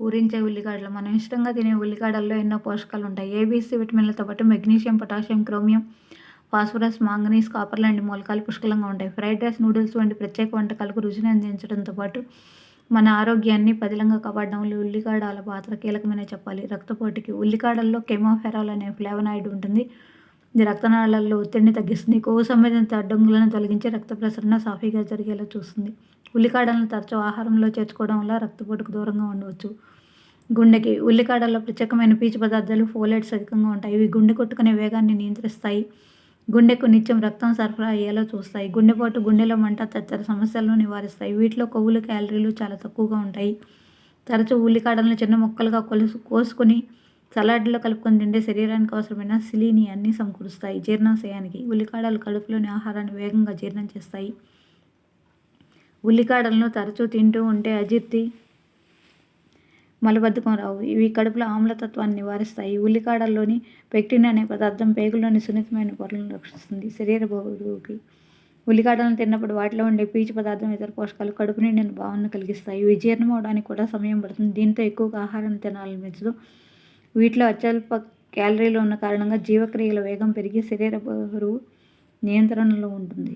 ఊరించే ఉల్లిగడ్డలు మనం ఇష్టంగా తినే ఉల్లిగడ్డల్లో ఎన్నో పోషకాలు ఉంటాయి ఏబీసీ విటమిన్లతో పాటు magnesium potassium chromium phosphorus manganese copper లాంటి మూలకాలు పుష్కలంగా ఉంటాయి. ఫ్రైడ్ రైస్ నూడిల్స్ వంటి ప్రత్యేక వంటకాలకు రుచిని అందించడంతో పాటు మన ఆరోగ్యాన్ని పదిలంగా కాపాడడంలో ఉల్లికాడల పాత్ర కీలకమైన చెప్పాలి. రక్తపోటుకి ఉల్లికాడల్లో కెమోఫెరాల్ అనే ఫ్లేవనాయిడ్ ఉంటుంది. ఇది రక్తనాళాల్లో ఒత్తిడిని తగ్గిస్తుంది. కొవ్వు సంబంధిత అడ్డంకులను తొలగించి రక్త ప్రసరణ సాఫీగా జరిగేలా చూస్తుంది. ఉల్లికాడలను తరచూ ఆహారంలో చేర్చుకోవడం వల్ల రక్తపోటుకు దూరంగా ఉండవచ్చు. గుండెకి ఉల్లికాడల్లో ప్రత్యేకమైన పీచు పదార్థాలు ఫోలేట్స్ అధికంగా ఉంటాయి. ఇవి గుండె కొట్టుకునే వేగాన్ని నియంత్రిస్తాయి. గుండెకు నిత్యం రక్తం సరఫరా అయ్యేలా చూస్తాయి. గుండెపోటు గుండెలో మంట తదితర సమస్యలను నివారిస్తాయి. వీటిలో కొవ్వులు క్యాలరీలు చాలా తక్కువగా ఉంటాయి. తరచూ ఉల్లికాడలను చిన్న ముక్కలుగా కొలుసు కోసుకొని సలాడ్లో కలుపుకొని తింటే శరీరానికి అవసరమైన సిలీని అన్నీ సమకూరుస్తాయి. జీర్ణాశయానికి ఉల్లికాడలు కడుపులోని ఆహారాన్ని వేగంగా జీర్ణం చేస్తాయి. ఉల్లికాడలను తరచూ తింటూ ఉంటే అజీర్తి మలబద్ధకం రావు. ఇవి కడుపులో ఆమ్లతత్వాన్ని నివారిస్తాయి. ఉల్లికాడల్లోని పెక్టిన్ అనే పదార్థం పేగుల్లోని సున్నితమైన పొరలను రక్షిస్తుంది. శరీర బరువుకి ఉల్లికాడలను తిన్నప్పుడు వాటిలో ఉండే పీచు పదార్థం ఇతర పోషకాలు కడుపు నిండిన భావనను కలిగిస్తాయి. ఇవి జీర్ణం అవడానికి కూడా సమయం పడుతుంది. దీంతో ఎక్కువగా ఆహారాన్ని తినాలనిపించదు. వీటిలో అత్యల్ప క్యాలరీలు ఉన్న కారణంగా జీవక్రియల వేగం పెరిగి శరీర బరువు నియంత్రణలో ఉంటుంది.